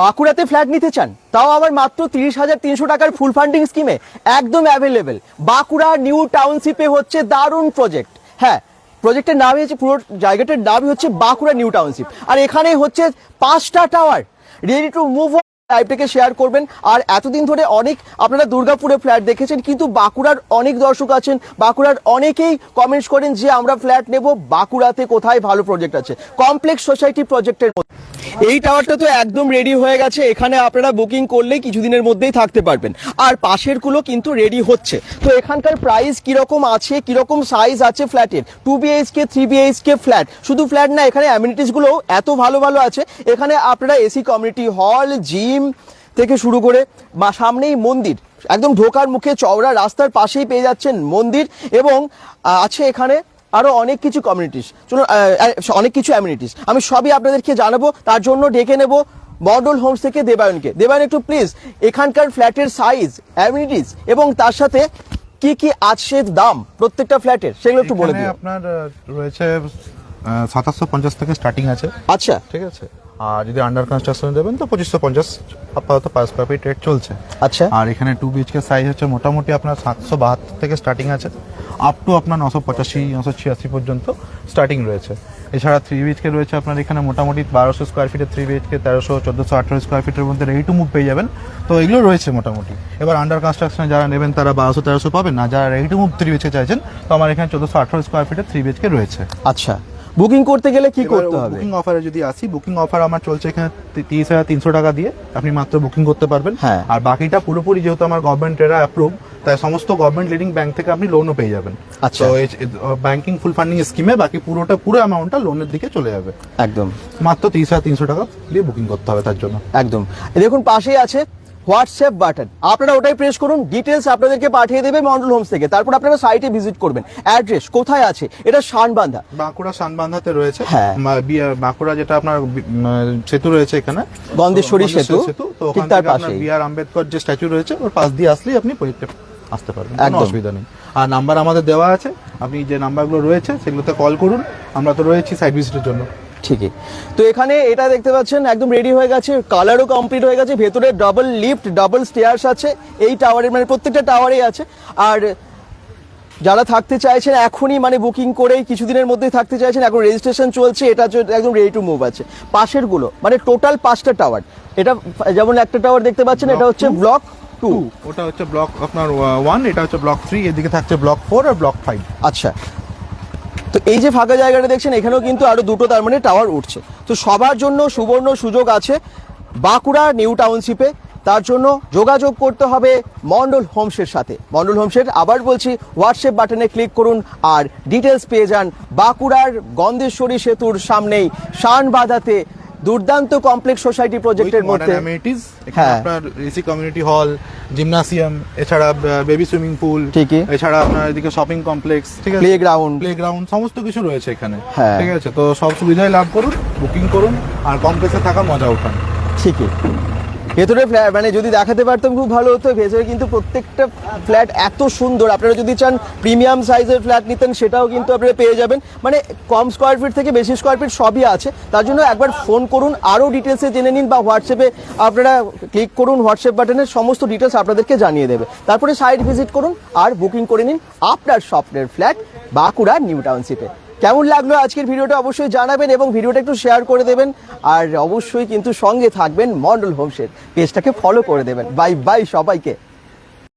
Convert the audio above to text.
বাঁকুড়াতে flat নিতে চান, তাও আবার মাত্র তিরিশ হাজার তিনশো টাকার ফুল ফান্ডিং স্কিমে একদম অ্যাভেলেবেল বাঁকুড়া নিউ টাউনশিপে হচ্ছে দারুণ প্রজেক্ট হ্যাঁ প্রজেক্টের নামই হচ্ছে, পুরো জায়গাটার নামই হচ্ছে বাঁকুড়া নিউ টাউনশিপ। আর এখানে হচ্ছে পাঁচটা টাওয়ার রেডি টু মুভ লাইভটাকে শেয়ার করবেন। আর এতদিন ধরে অনেক আপনারা দুর্গাপুরে ফ্ল্যাট দেখেছেন, কিন্তু বাঁকুড়ার অনেক দর্শক আছেন, বাঁকুড়ার অনেকেই কমেন্টস করেন যে আমরা ফ্ল্যাট নেব, বাঁকুড়াতে কোথায় ভালো প্রজেক্ট আছে? কমপ্লেক্স সোসাইটি প্রজেক্টের এই টাওয়ারটা তো একদম রেডি হয়ে গেছে। এখানে আপনারা বুকিং করলেই কিছুদিনের মধ্যেই থাকতে পারবেন। আর পাশেরগুলো কিন্তু রেডি হচ্ছে। তো এখানকার প্রাইস কীরকম আছে, কীরকম সাইজ আছে ফ্ল্যাটের two BHK three BHK flat শুধু ফ্ল্যাট না, এখানে অ্যামিনিটিসগুলো এত ভালো ভালো আছে। এখানে আপনারা এসি কমিউনিটি হল জিম থেকে শুরু করে বা সামনেই মন্দির। একদম ঢোকার মুখে চওড়া রাস্তার পাশেই পেয়ে যাচ্ছেন মন্দির এবং আছে এখানে আরও অনেক কিছু কমিউনিটিস চলুন অনেক কিছু অ্যামিনিটিস আমি সবই আপনাদেরকে জানাব তার জন্য ডেকে নেব মডেল হোমস থেকে দেবায়নকে। দেবায়ন একটু প্লিজ এখানকার ফ্ল্যাটের সাইজ অ্যামিনিটিস এবং তার সাথে কি কি আছে দাম প্রত্যেকটা ফ্ল্যাটের সেগুলো একটু বলে দিও। আপনার রয়েছে সাতাশশো পঞ্চাশ থেকে স্টার্টিং আছে। আচ্ছা। ঠিক আছে? আর যদি আন্ডার কনস্ট্রাকশন দেবেন তো পঁচিশশো পঞ্চাশ আপাতত পার স্কোয়ার ফিট রেট চলছে। আচ্ছা। আর এখানে টু বিএচকে সাইজ হচ্ছে মোটামুটি আপনার সাতশো বাহাত্তর থেকে স্টার্টিং আছে। আপ টু আপনার নশো পঁচাশি নশো ছিয়াশি পর্যন্ত স্টার্টিং রয়েছে। এছাড়া থ্রি বিএচকে রয়েছে আপনার এখানে মোটামুটি বারোশো স্কোয়ার ফিটের থ্রি বিএচকে তেরোশো চোদ্দোশো আঠারো স্কোয়ার ফিটের মধ্যে রেডি টু মুভ পেয়ে যাবেন। তো এগুলো রয়েছে মোটামুটি। এবার আন্ডার কনস্ট্রাকশনে যারা নেবেন তারা বারোশো তেরোশো পাবেন। না যারা ready to move three BHK চাইছেন তো আমার এখানে চোদ্দোশো আঠারো স্কোয়ার ফিটের থ্রি বিএচকে রয়েছে। আচ্ছা। বুকিং করতে গেলে কি করতে হবে? বুকিং অফারে যদি আসি বুকিং অফার আমার চলছে এখানে তিরিশ হাজার তিনশো টাকা দিয়ে। আপনি মাত্র বুকিং করতে পারবেন। হ্যাঁ। আর বাকিটা পুরোপুরি যেহেতু আমার গভর্নমেন্ট এরা অ্যাপ্রুভ তাই সমস্ত গভর্নমেন্ট লিডিং ব্যাংক থেকে আপনি লোনও পেয়ে যাবেন। আচ্ছা। তো ব্যাংকিং ফুল ফান্ডিং স্কিমে বাকি পুরোটা পুরো অ্যামাউন্টটা লোনের দিকে চলে যাবে। একদম। মাত্র তিরিশ হাজার তিনশো টাকা দিয়ে বুকিং করতে হবে তার জন্য। একদম। এই দেখুন পাশেই আছে হোয়াটসঅ্যাপ বাটন আপনারা ওটাই প্রেস করুন ডিটেলস আপনাদেরকে পাঠিয়ে দেবে মন্ডল হোমস থেকে। তারপর আপনারা সাইটে ভিজিট করবেন। অ্যাড্রেস কোথায় আছে? এটা শানবান্ধা বাঁকুড়া সানবান্ধাতে রয়েছে। হ্যাঁ। বাঁকুড়া যেটা আপনার সেতু রয়েছে এখানে। গন্ধেশ্বরী সেতু, তো ঠিক ওখান তার পাশেই। বি আর আম্বেদকর যে স্ট্যাচু রয়েছে ওর পাশ দিয়ে আসলেই আপনি আসতে পারবেন কোনো একদম। অসুবিধা নেই। আর নাম্বার আমাদের দেওয়া আছে আপনি যে নাম্বারগুলো রয়েছে সেগুলোতে কল করুন আমরা তো রয়েছি সাইড ভিজিটের জন্য। ঠিকই। তো এখানে এটা দেখতে পাচ্ছেন একদম রেডি হয়ে গেছে কালারও কমপ্লিট হয়ে গেছে ভেতরে ডাবল লিফট ডাবল স্টেয়ার্স আছে এই টাওয়ারের মানে প্রত্যেকটা টাওয়ারেই আছে। আর যারা থাকতে চাইছেন এখনই মানে বুকিং করেই কিছুদিনের মধ্যেই থাকতে চাইছেন এখন রেজিস্ট্রেশন চলছে এটা একদম রেডি টু মুভ আছে। পাশেরগুলো মানে টোটাল পাঁচটা টাওয়ার এটা যেমন একটা টাওয়ার দেখতে পাচ্ছেন এটা হচ্ছে ব্লক টু। ওটা হচ্ছে ব্লক আপনার ওয়ান এটা হচ্ছে ব্লক থ্রি এদিকে থাকছে ব্লক ফোর আর ব্লক ফাইভ আচ্ছা। তো এই যে ফাঁকা জায়গাটা দেখছেন এখানেও কিন্তু আরও দুটো তার মানে টাওয়ার উঠছে। তো সবার জন্য সুবর্ণ সুযোগ আছে বাঁকুড়া নিউ টাউনশিপে তার জন্য যোগাযোগ করতে হবে মন্ডল হোমসের সাথে। মন্ডল হোমসের আবার বলছি হোয়াটসঅ্যাপ বাটনে ক্লিক করুন আর ডিটেলস পেয়ে যান বাঁকুড়ার গন্ধেশ্বরী সেতুর সামনেই। শানবাঁধাতে দুর্দান্ত কমপ্লেক্স সোসাইটি প্রজেক্টের মধ্যে। এখানে আপনার এসি কমিউনিটি হল জিমনাসিয়াম এছাড়া বেবি সুইমিং পুল ঠিকই। এছাড়া আপনার এদিকে শপিং কমপ্লেক্স ঠিক আছে? প্লেগ্রাউন্ড প্লেগ্রাউন্ড সমস্ত কিছু রয়েছে এখানে হ্যাঁ। ঠিক আছে? তো সব সুবিধাই লাভ করুন বুকিং করুন আর কমপ্লেক্সে থাকা মজা উঠান। ঠিকই। ভেতরে ফ্ল্যাট মানে যদি দেখাতে পারতাম খুব ভালো হতো, ভেতরে কিন্তু প্রত্যেকটা ফ্ল্যাট এত সুন্দর। আপনারা যদি চান প্রিমিয়াম সাইজের ফ্ল্যাট নিতেন, সেটাও কিন্তু আপনারা পেয়ে যাবেন। মানে কম স্কোয়ার ফিট থেকে বেশি স্কোয়ার ফিট সবই আছে। তার জন্য একবার ফোন করুন, আরও ডিটেলসে জেনে নিন, বা হোয়াটসঅ্যাপে আপনারা ক্লিক করুন হোয়াটসঅ্যাপ বাটনের সমস্ত ডিটেলস আপনাদেরকে জানিয়ে দেবে। তারপরে সাইট ভিজিট করুন, আর বুকিং করে নিন আপনার স্বপ্নের ফ্ল্যাট বাঁকুড়া নিউ টাউনশিপে কেমন লাগল আজকের ভিডিওটা অবশ্যই জানাবেন এবং ভিডিওটা একটু শেয়ার করে দেবেন। আর অবশ্যই কিন্তু সঙ্গে থাকবেন মন্ডল হোমসের। পেজটাকে ফলো করে দেবেন। বাই বাই সবাইকে।